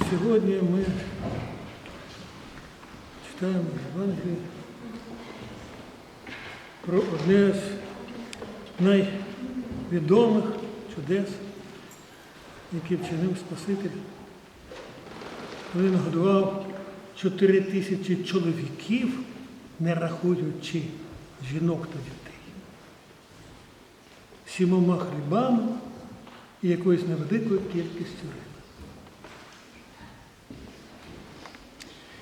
І сьогодні ми читаємо Євангеліє про одне з найвідомих чудес, які вчинив Спаситель. Він нагодував 4 тисячі чоловіків, не рахуючи жінок та дітей. Сімома хлібами і якоюсь невеликою кількістю риби.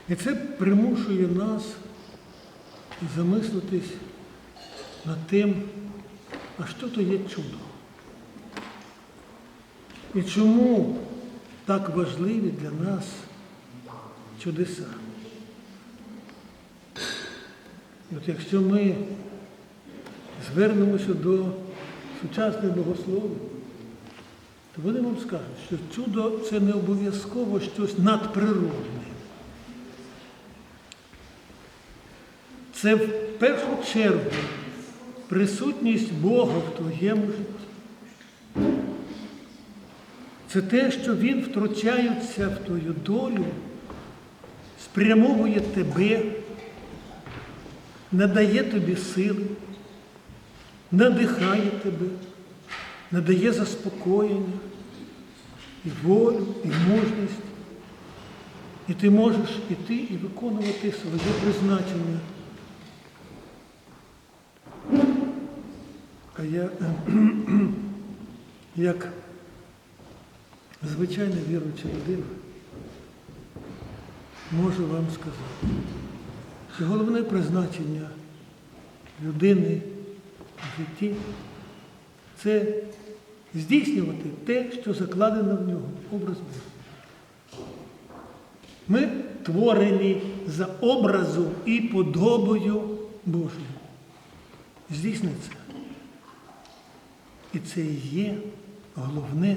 І це примушує нас замислитись над тим, а що то є чудо? І чому так важливі для нас чудеса? От якщо ми звернемося до сучасних богословів, то вони вам скажуть, що чудо це не обов'язково щось надприродне. Це в першу чергу присутність Бога в твоєму житті. Це те, що Він втручається в твою долю, спрямовує тебе, надає тобі сили, надихає тебе, надає заспокоєння, і волю, і мужність. І ти можеш іти і виконувати своє призначення. Я, як звичайна віруюча людина, можу вам сказати, що головне призначення людини в житті це здійснювати те, що закладено в нього, образ Бога. Ми творені за образом і подобою Божою. Здійсни це. І це і є головне,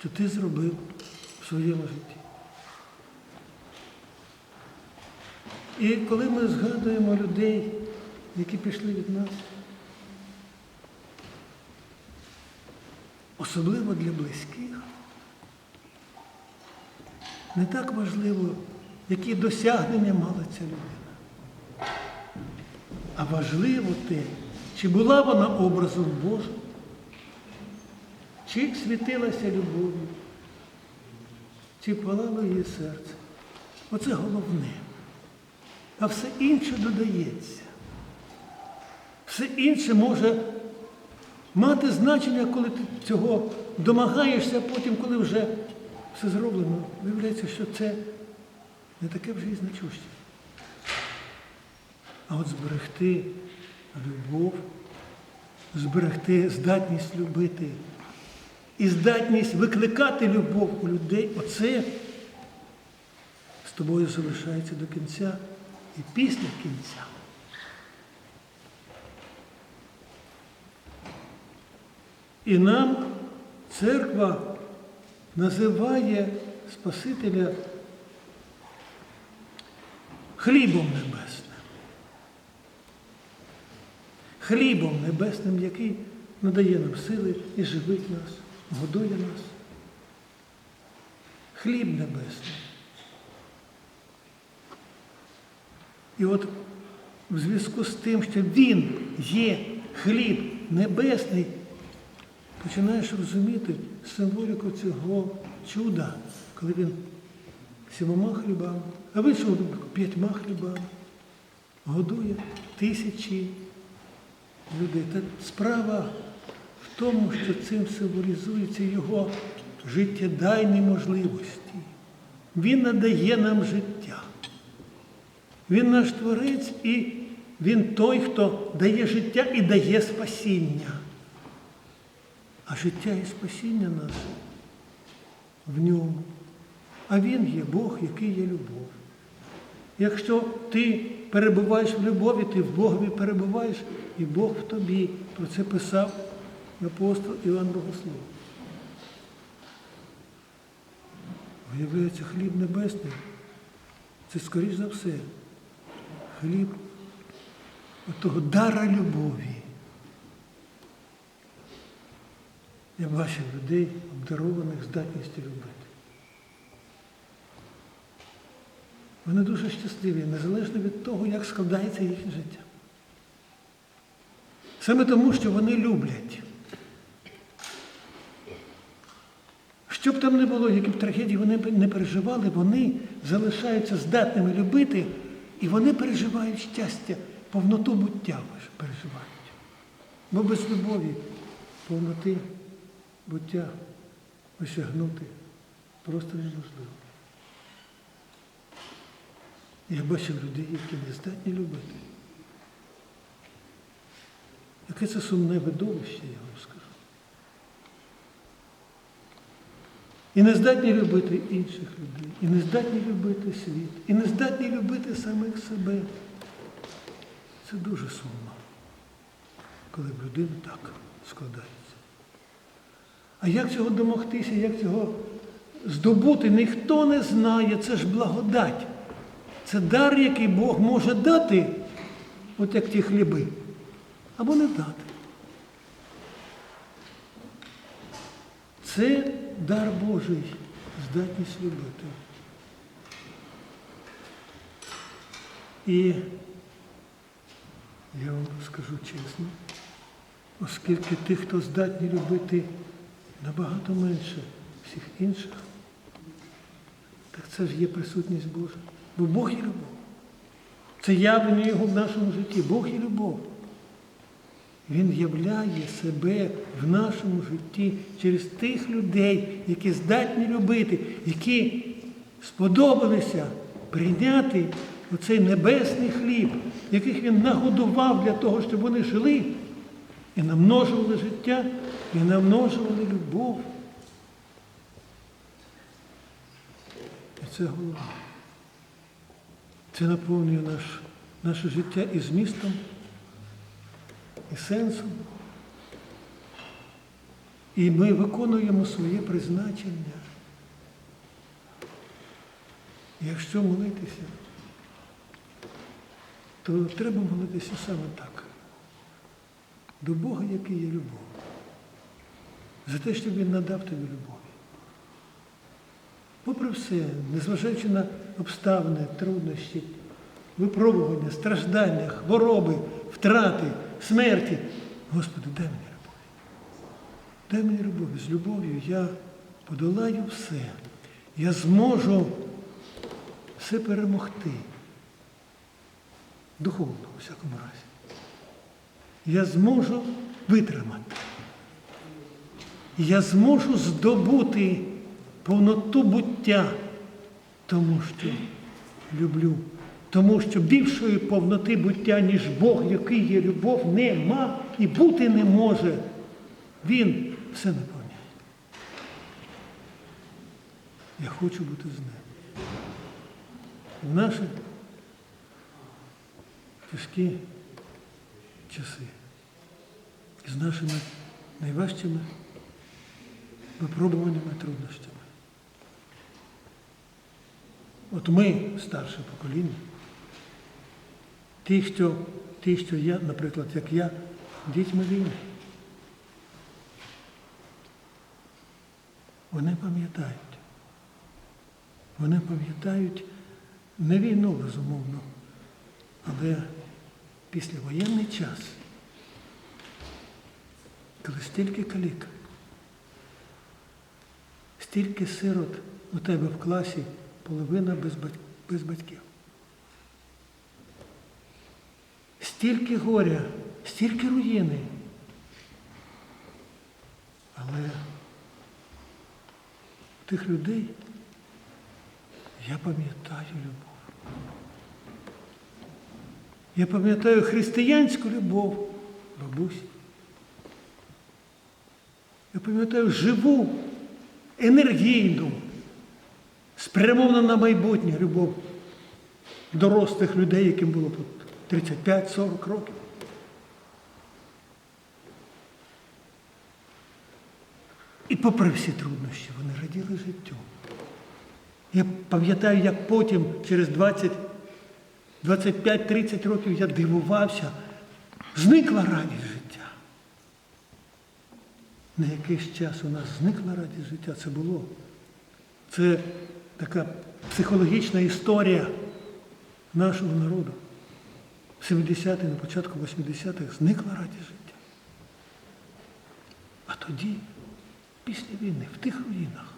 що ти зробив в своєму житті. І коли ми згадуємо людей, які пішли від нас, особливо для близьких, не так важливо, які досягнення мала ця людина. А важливо те, чи була вона образом Божим, чи світилася любов'ю, чи палало її серце. Оце головне. А все інше додається. Все інше може мати значення, коли ти цього домагаєшся, а потім, коли вже все зроблено, виявляється, що це не таке вже і значуще. А от зберегти любов, зберегти здатність любити і здатність викликати любов у людей, оце з тобою залишається до кінця і після кінця. І нам церква називає Спасителя хлібом небесним. Хлібом небесним, який надає нам сили і живить нас, годує нас. Хліб небесний. І от в зв'язку з тим, що Він є хліб небесний, починаєш розуміти символіку цього чуда, коли він сімома хлібами, а в іншому випадку п'ятьма хлібами годує тисячі людей. Та справа тому, що цим символізується його життєдайні можливості. Він надає нам життя. Він наш творець і він той, хто дає життя і дає спасіння. А життя і спасіння наше в ньому. А Він є Бог, який є любов. Якщо ти перебуваєш в любові, ти в Богові перебуваєш, і Бог в тобі. Про це писав апостол Іван Богослов. Виявляється, хліб небесний це, скоріш за все, хліб того дара любові. Я бачив людей, обдарованих здатністю любити. Вони дуже щасливі, незалежно від того, як складається їхнє життя. Саме тому, що вони люблять. Що б там не було, які б трагедії вони не переживали, вони залишаються здатними любити, і вони переживають щастя, повноту буття переживають. Бо без любові повноти буття осягнути просто неможливо. Я бачив людей, які не здатні любити. Яке це сумне видовище, я вам скажу. І не здатні любити інших людей, і не здатні любити світ, і не здатні любити самих себе. Це дуже сумно, коли в людини так складається. А як цього домогтися, як цього здобути, ніхто не знає, це ж благодать. Це дар, який Бог може дати, от як ті хліби, або не дати. Це дар Божий, здатність любити. І я вам скажу чесно, оскільки тих, хто здатні любити набагато менше всіх інших, так це ж є присутність Божа. Бо Бог є любов. Це явлення Його в нашому житті. Бог є любов. Він являє себе в нашому житті через тих людей, які здатні любити, які сподобалися прийняти оцей небесний хліб, яких він нагодував для того, щоб вони жили і намножували життя, і намножували любов. І це головне. Це наповнює наш, наше життя і змістом, і сенсом. І ми виконуємо своє призначення. Якщо молитися, то треба молитися саме так. До Бога, який є любов. За те, щоб Він надав тобі любові. Попри все, незважаючи на обставини, труднощі, випробування, страждання, хвороби, втрати, смерті, Господи, дай мені любові. Дай мені любові. З любов'ю я подолаю все. Я зможу все перемогти. Духовно, у всякому разі. Я зможу витримати. Я зможу здобути повноту буття, тому що люблю. Тому що більшої повноти буття, ніж Бог, який є любов, нема і бути не може. Він все наповняє. Я хочу бути з ним. В наші тяжкі часи з нашими найважчими випробуваннями труднощами. От ми, старше покоління, ті, що, ті, що я, наприклад, як я, дітьми війни. Вони пам'ятають. Вони пам'ятають не війну, безумовно, але післявоєнний час, коли стільки калік, стільки сирот у тебе в класі, половина без батьків. Стільки горя, стільки руїни. Але тих людей я пам'ятаю любов. Я пам'ятаю християнську любов бабусі. Я пам'ятаю живу, енергійну, спрямовану на майбутнє любов дорослих людей, яким було по 35-40 років. І попри всі труднощі, вони раділи життю. Я пам'ятаю, як потім, через 25-30 років я дивувався, зникла радість життя. На якийсь час у нас зникла радість життя. Це було. Це така психологічна історія, нашого народу в 70-ті, на початку 80-х зникла радість життя. А тоді, після війни, в тих руїнах,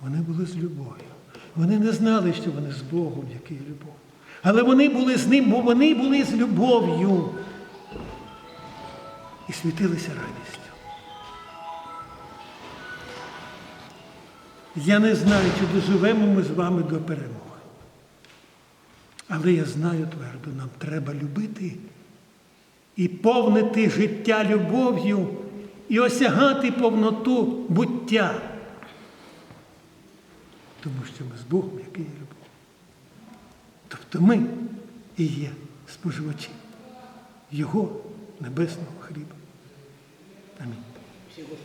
вони були з любов'ю. Вони не знали, що вони з Богом, який любов. Але вони були з ним, бо вони були з любов'ю. І світилися радістю. Я не знаю, чи доживемо ми з вами до перемоги. Але я знаю твердо, нам треба любити і повнити життя любов'ю і осягати повноту буття. Тому що ми з Богом, який є любов. Тобто ми і є споживачі Його небесного хліба. Амінь.